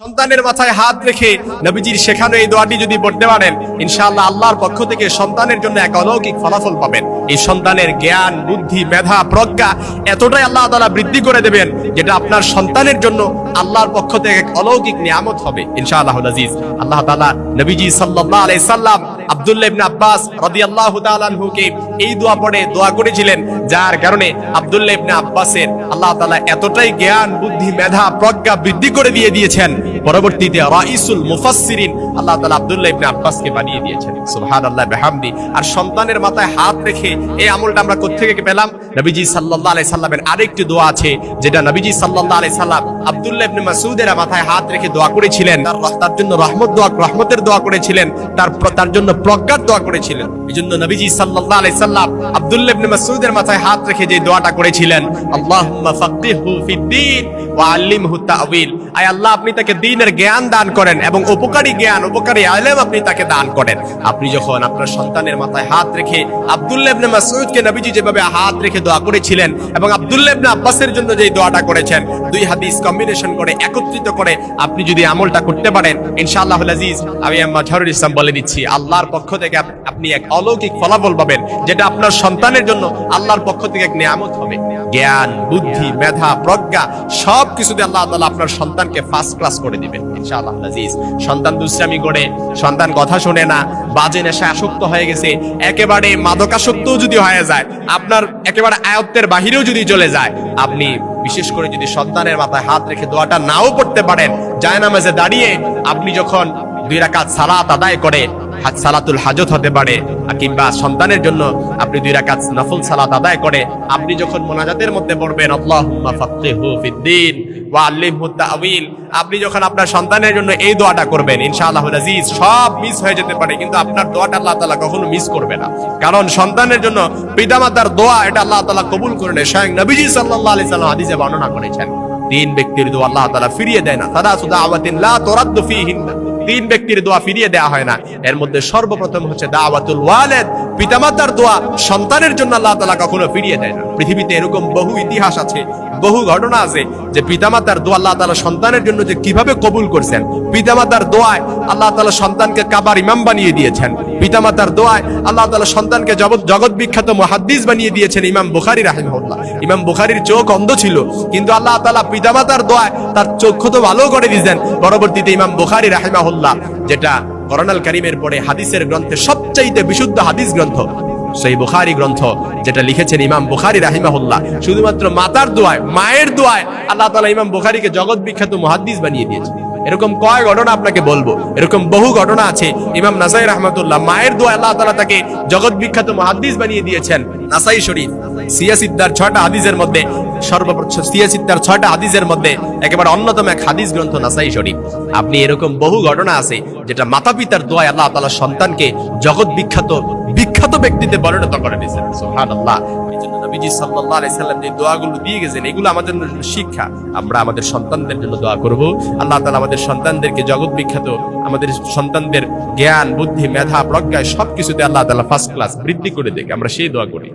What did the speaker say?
সন্তানের মাথায় হাত রেখে নবীজির শেখানো এই দোয়াটি যদি পড়তে পারেন, ইনশাআল্লাহ আল্লাহর পক্ষ থেকে সন্তানের জন্য এক অলৌকিক ফলাফল পাবেন। এই সন্তানের জ্ঞান, বুদ্ধি, মেধা, প্রজ্ঞা এতটাই আল্লাহ তালা বৃদ্ধি করে দেবেন যেটা আপনার সন্তানের জন্য আল্লাহর পক্ষ থেকে এক অলৌকিক নিয়ামত হবে ইনশাআল্লাহ আজিজ। আল্লাহ তালা নবীজি সাল্লাল্লাহু আলাইহি সাল্লাম আব্দুল্লাহ ইবনে আব্বাস রাদিয়াল্লাহু তাআলা আনহুকে এই দোয়া পড়ে, দোয়া করেছিলেন, যার কারণে ইবনে আব্বাসের আল্লাহ তাআলা জ্ঞান, বুদ্ধি, মেধা, প্রজ্ঞা বৃদ্ধি করে দিয়ে দিয়েছেন। পরবর্তীতে রাইসুল মুফাসসিরিন আল্লাহ তাআলা ইবনে আব্বাসকে বানিয়ে দিয়েছেন। সুবহানাল্লাহ, বিহামদি। আর সন্তানের মাথায় হাত রেখে এই আমলটা আমরা কোত্থেকে পেলাম? নবীজি সাল্লাল্লাহু আলাইহি সাল্লামের আরেকটি দোয়া আছে, যেটা নবীজি সাল্লাল্লাহু আলাইহি সাল্লাম আব্দুল্লাহ ইবনে মাসউদের মাথায় হাত রেখে দোয়া করেছিলেন। তার তার জন্য রহমত দোয়া, রহমতের দোয়া করেছিলেন। তার তার জন্য প্রজ্ঞার দোয়া করেছিলেন। এজন্য নবীজি সাল্লাল্লাহু আলাইহি সাল্লাম আব্দুল্লাহ ইবনে মাসউদের মাথায় হাত রেখে যে দোয়াটা করেছিলেন, আল্লাহুম্মা ফাক্কিহু ফিদ্দীন ওয়া আল্লিমহু আয় আল্লাহ, আপনি তাকে দ্বীনের জ্ঞান দান করেন এবং উপকারী জ্ঞান, উপকারী আপনি তাকে দান করেন। আপনি যখন আপনার সন্তানের মাথায় হাত রেখে আব্দুল্লাহ ইবনে মাসউদকে নবীজি যেভাবে হাত রেখে দোয়া করেছিলেন এবং আব্দুল্লাহ ইবনে আব্বাসের জন্য যে দোয়াটা করেছেন, দুই হাদিস কম্বিনেশন করে একত্রিত করে আপনি যদি আমলটা করতে পারেন ইনশাআল্লাহ আজিজ, আমি মাজহারুল ইসলাম বলে দিচ্ছি, আল্লাহর পক্ষ থেকে আপনি এক অলৌকিক ফলাফল পাবেন, যেটা আপনার সন্তানের জন্য আল্লাহর পক্ষ থেকে এক নিয়ামত হবে। জ্ঞান, বুদ্ধি, মেধা, প্রজ্ঞা, সব কিছুতে আল্লাহ তাআলা আপনার সন্তানকে ফার্স্ট ক্লাস করে দিবেন, ইনশাআল্লাহ, আজিজ। সন্তান দুষ্টামি করে, সন্তান কথা শুনে না, বাজে নেশা আসক্ত হয়ে গেছে, একেবারে মাদকাসক্তও যদি হয়ে যায়, আপনার একেবারে আয়ত্তের বাহিরেও যদি চলে যায়, আপনি বিশেষ করে যদি সন্তানের মাথায় হাত রেখে দোয়াটা নাও পড়তে পারেন, জায়নামাজে দাঁড়িয়ে আপনি যখন দুই রাকাত সালাত আদায় করে সালাতুল হাজত হতে পারে কিংবা সন্তানের জন্য আপনি দুই রাকাত নফল সালাত আদায় করে, আপনি যখন মোনাজাতের মধ্যে পড়বেন, আল্লাহুম্মা ফাক্কিহু ফিদ্দিন ওয়া আল্লিমহু তা'ওয়িল আপনি যখন আপনার সন্তানের জন্য এই দোয়াটা করবেন, ইনশাআল্লাহুল আজিজ, সব মিস হয়ে যেতে পারে, কিন্তু আপনার দোয়াটা আল্লাহ তাআলা কখনো মিস করবে না। কারণ সন্তানের জন্য পিতামাতার দোয়া, এটা আল্লাহ তাআলা কবুল করে নেয়। স্বয়ং নবীজি সাল্লাল্লাহু আলাইহি সাল্লাম হাদিসে বর্ণনা করেছেন, তিন ব্যক্তির দোয়া আল্লাহ তাআলা ফিরিয়ে দেয় না। তারা সুদা আওয়াতিন লা তুরাদ্দু ফিহিন্না। তিন ব্যক্তির দোয়া ফিরিয়ে দেওয়া হয় না। এর মধ্যে সর্বপ্রথম হচ্ছে দাওয়াতুল ওয়ালেদ। পিতামাতার দোয়া সন্তানের জন্য আল্লাহ তালা কখনো ফিরিয়ে দেয় না। পৃথিবীতে এরকম বহু ইতিহাস আছে বহু ঘটনা আছে যে পিতামাতার দোয়া আল্লাহ তাআলা সন্তানের জন্য যে কীভাবে কবুল করছেন। পিতামাতার দোয়ায় আল্লাহ তাআলা সন্তানকে কাবার ইমাম বানিয়ে দিয়েছেন। পিতামাতার দোয়ায় আল্লাহ তাআলা সন্তানকে জগৎ জগৎ বিখ্যাত মুহাদ্দিস বানিয়ে দিয়েছেন ইমাম বুখারী রাহিমাহুল্লাহ। ইমাম বুখারীর চোখ অন্ধ ছিল, কিন্তু আল্লাহ তাআলা পিতামাতার দোয়ায় তার চক্ষু তো ভালো করে দিয়েছেন। পরবর্তীতে ইমাম বুখারী রাহিমাহুল্লাহ, যেটা করোনাল কারিমের পরে হাদিসের গ্রন্থে সবচাইতে বিশুদ্ধ হাদিস গ্রন্থ সেই বুখারি গ্রন্থ, যেটা লিখেছেন ইমাম বুখারি রাহিমাহুল্লাহ। শুধুমাত্র মাতার দোয়ায়, মায়ের দোয়ায় আল্লাহ তাআলা ইমাম বুখারীকে জগৎ বিখ্যাত মুহাদ্দিস বানিয়ে দিয়েছে এরকম কয় ঘটনা আপনাকে বলব? এরকম বহু ঘটনা আছে। ইমাম নাসাই রহমতুল্লাহ মায়ের দোয়া আল্লাহ তাআলা তাকে জগৎ বিখ্যাত মুহাদ্দিস বানিয়ে দিয়েছেন। নাসাই শরীফ, সিয়াসিদ্দার ছয়টা হাদিসের মধ্যে, সর্বপ্রথম সিয়াসিদ্দার ছয়টা হাদিসের মধ্যে একেবারে অন্যতম এক হাদিস গ্রন্থ নাসাই শরীফ। আপনি এরকম বহু ঘটনা আছে, যেটা মাতা পিতার দোয়ায় আল্লাহ তাআলা সন্তানকে জগৎ বিখ্যাত বিখ্যাত ব্যক্তিতে পরিণত করে দিয়েছেন, সুবহানাল্লাহ। এই জন্য নবীজি সাল্লাহ আলাইসাল্লাম যে দোয়াগুলো দিয়ে গেছেন, এগুলো আমাদের শিক্ষা। আমরা আমাদের সন্তানদের জন্য দোয়া করব। আল্লাহ তালা আমাদের সন্তানদেরকে জগৎ বিখ্যাত, আমাদের সন্তানদের জ্ঞান, বুদ্ধি, মেধা, প্রজ্ঞায় সবকিছুতে আল্লাহ তালা ফার্স্ট ক্লাস বৃদ্ধি করে দেখে আমরা সেই দোয়া করি।